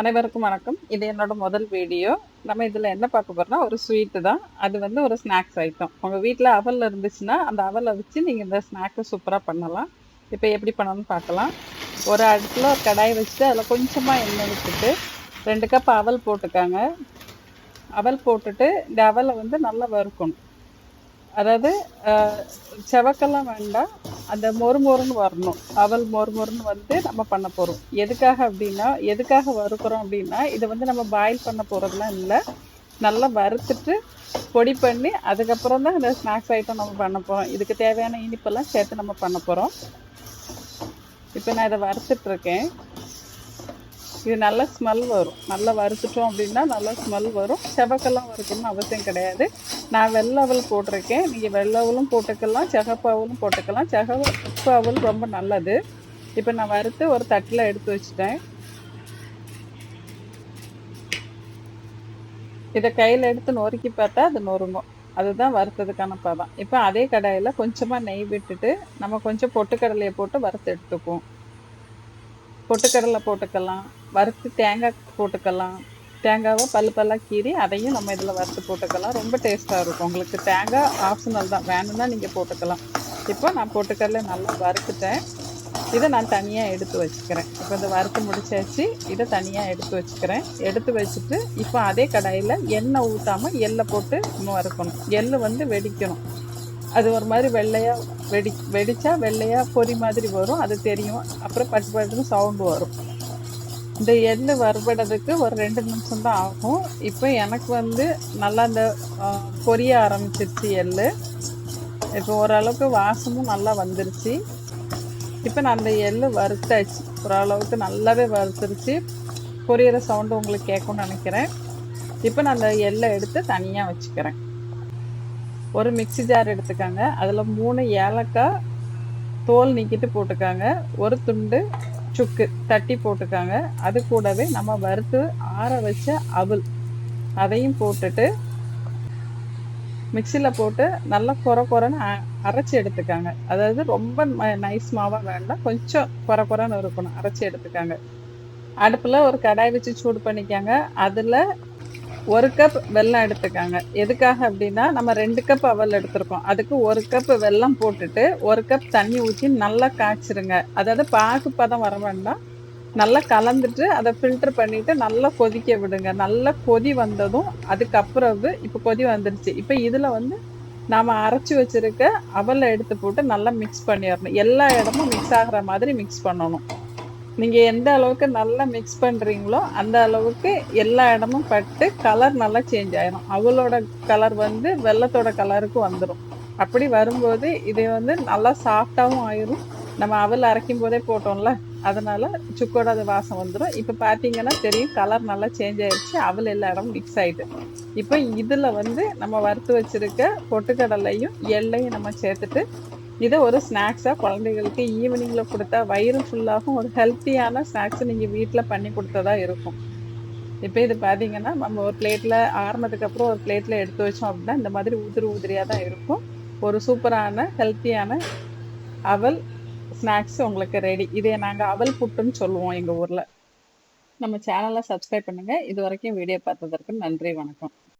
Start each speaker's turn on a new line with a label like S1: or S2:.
S1: அனைவருக்கும் வணக்கம். இது என்னோட முதல் வீடியோ. நம்ம இதில் என்ன பார்க்க போகிறோம்னா ஒரு ஸ்வீட்டு தான். அது வந்து ஒரு ஸ்நாக்ஸ் ஐட்டம் உங்கள் வீட்டில் அவல் இருந்துச்சுன்னா அந்த அவலை வச்சு நீங்கள் இந்த ஸ்நாக்ஸை சூப்பராக பண்ணலாம். இப்போ எப்படி பண்ணணும்னு பார்க்கலாம். ஒரு அடுப்பில் ஒரு கடாய் வச்சுட்டு அதில் கொஞ்சமாக எண்ணெய் விட்டுட்டு ரெண்டு கப் அவல் போட்டுக்காங்க. அவல் போட்டுட்டு இந்த அவலை வந்து நல்லா வறுக்கணும். அதாவது செவக்கெல்லாம் வேண்டாம். அந்த மொறு மொறுன்னு வரணும். அவல் மொறு மொறுன்னு வந்து நம்ம பண்ண போகிறோம் எதுக்காக அப்படின்னா எதுக்காக வறுக்கிறோம் அப்படின்னா இதை வந்து நம்ம பாயில் பண்ண போகிறதுலாம் இல்லை. நல்லா வறுத்துட்டு பொடி பண்ணி அதுக்கப்புறம் தான் அந்த ஸ்நாக்ஸ் ஐட்டம் நம்ம பண்ண போகிறோம் இதுக்கு தேவையான இனிப்பெல்லாம் சேர்த்து நம்ம பண்ண போகிறோம் இப்போ நான் இதை வறுத்துட்ருக்கேன் இது நல்ல ஸ்மெல் வரும். நல்லா வறுத்துட்டோம் அப்படின்னா நல்லா ஸ்மெல் வரும். செவக்கெல்லாம் வறுக்கணும்னு அவசியம் கிடையாது. நான் வெள்ளவல் போட்டிருக்கேன். நீங்கள் வெள்ளவலும் போட்டுக்கலாம் செகப்பாவலும் போட்டுக்கலாம். செகப்பாவல் ரொம்ப நல்லது. இப்போ நான் வறுத்து ஒரு தட்டில் எடுத்து வச்சுட்டேன். இதை கையில் எடுத்து நொறுக்கி பார்த்தா அது நொறுங்கும். அதுதான் வறுத்ததுக்கான பதம். இப்போ அதே கடாயில் கொஞ்சமாக நெய் விட்டுட்டு நம்ம கொஞ்சம் பொட்டுக்கடலையை போட்டு வறுத்து எடுத்துக்குவோம். பொட்டுக்கடலை போட்டுக்கலாம் வறுத்து தேங்காய் போட்டுக்கலாம். தேங்காவை பல்லு பல்லாக கீறி அதையும் நம்ம இதில் வறுத்து போட்டுக்கலாம். ரொம்ப டேஸ்ட்டாக இருக்கும். உங்களுக்கு தேங்காய் ஆப்ஷனல் தான். வேணும்னா நீங்கள் போட்டுக்கலாம். இப்போ நான் பொட்டுக்கடலை நல்லா வறுத்துட்டேன். இதை நான் தனியாக எடுத்து வச்சுக்கிறேன். இப்போ இந்த வறுத்து முடிச்சாச்சு. இதை தனியாக எடுத்து வச்சுக்கிறேன். எடுத்து வச்சுட்டு இப்போ அதே கடாயில் எண்ணெய் ஊற்றாமல் எள்ளை போட்டு இன்னும் வறுக்கணும். எள்ளு வந்து வெடிக்கணும். அது ஒரு மாதிரி வெள்ளையாக வெடி வெடித்தா வெள்ளையாக பொரி மாதிரி வரும். அது தெரியும். அப்புறம் பட்டு பட்டுன்னு சவுண்டு வரும். இந்த எள்ளு வறுபடுறதுக்கு ஒரு ரெண்டு நிமிஷம் தான் ஆகும். இப்போ எனக்கு வந்து நல்லா இந்த பொரிய ஆரம்பிச்சிருச்சு எள்ளு. இப்போ ஓரளவுக்கு வாசமும் நல்லா வந்துருச்சு. இப்போ நான் அந்த எள்ளு வறுத்தாச்சு. ஓரளவுக்கு நல்லாவே வறுத்துருச்சு. பொரியிற சவுண்டு உங்களுக்கு கேட்கும்னு நினைக்கிறேன். இப்போ நான் அந்த எள்ளை எடுத்து தனியாக வச்சுக்கிறேன். ஒரு மிக்ஸி ஜார் எடுத்துக்காங்க. அதில் மூணு ஏலக்காய் தோல் நீக்கிட்டு போட்டுக்காங்க. ஒரு துண்டு சுக்கு தட்டி போட்டுக்காங்க. அது கூடவே நம்ம வறுத்து ஆற வச்ச அவல் அதையும் போட்டுட்டு மிக்சியில் போட்டு நல்லா குறை குறைன்னு அ- அரைச்சி எடுத்துக்காங்க. அதாவது ரொம்ப நைஸ் மாவாக வேண்டாம் கொஞ்சம் குறை குறைன்னு இருக்கணும். அரைச்சி எடுத்துக்காங்க. அடுப்பில் ஒரு கடாய் வச்சு சூடு பண்ணிக்காங்க. அதில் ஒரு கப் வெல்லம் எடுத்துக்காங்க. எதுக்காக அப்படின்னா நம்ம ரெண்டு கப் அவல் எடுத்திருக்கோம். அதுக்கு ஒரு கப் வெல்லம் போட்டுட்டு ஒரு கப் தண்ணி ஊற்றி நல்லா காய்ச்சிருங்க. அதாவது பாகு பதம் வர வேண்டாம். நல்லா கலந்துட்டு அதை ஃபில்டர் பண்ணிவிட்டு நல்லா கொதிக்க விடுங்க. நல்லா கொதி வந்ததும் அதுக்கப்புறம் இப்போ கொதி வந்துடுச்சு இப்போ இதில் வந்து நாம் அரைச்சி வச்சிருக்க அவலை எடுத்து போட்டு நல்லா மிக்ஸ் பண்ணிடணும். எல்லா இடமும் மிக்ஸ் ஆகிற மாதிரி மிக்ஸ் பண்ணணும். நீங்கள் எந்த அளவுக்கு நல்லா மிக்ஸ் பண்ணுறீங்களோ அந்த அளவுக்கு எல்லா இடமும் பட்டு கலர் நல்லா சேஞ்ச் ஆயிரும். அவளோட கலர் வந்து வெள்ளத்தோட கலருக்கு வந்துடும் அப்படி வரும்போது இது வந்து நல்லா சாஃப்டாகவும் ஆயிரும். நம்ம அவல் அரைக்கும் போதே போட்டோம்ல அதனால சுக்கோட அது வாசம் வந்துடும் இப்போ பார்த்தீங்கன்னா தெரியும் கலர் நல்லா சேஞ்ச் ஆயிடுச்சு அவல் எல்லா இடமும் மிக்ஸ் ஆகிட்டு இப்போ இதில் வந்து நம்ம வறுத்து வச்சுருக்க பொட்டுக்கடலையும் எள்ளையும் நம்ம சேர்த்துட்டு இதை ஒரு ஸ்நாக்ஸாக குழந்தைகளுக்கு ஈவினிங்கில் கொடுத்தா வயிறு ஃபுல்லாகவும் ஒரு ஹெல்த்தியான ஸ்நாக்ஸ் நீங்கள் வீட்டில் பண்ணி கொடுத்ததா இருக்கும். இப்போ இது பார்த்தீங்கன்னா நம்ம ஒரு பிளேட்டில் ஆறுனதுக்கப்புறம் ஒரு பிளேட்டில் எடுத்து வச்சோம் அப்படின்னா இந்த மாதிரி உதிரி உதிரியாக தான் இருக்கும். ஒரு சூப்பரான ஹெல்த்தியான அவல் ஸ்நாக்ஸ் உங்களுக்கு ரெடி இதை நாங்கள் அவல் புட்டுன்னு சொல்லுவோம் எங்கள் ஊரில். நம்ம சேனலை சப்ஸ்கிரைப் பண்ணுங்கள் இது வரைக்கும் வீடியோ பார்த்ததற்கு நன்றி வணக்கம்.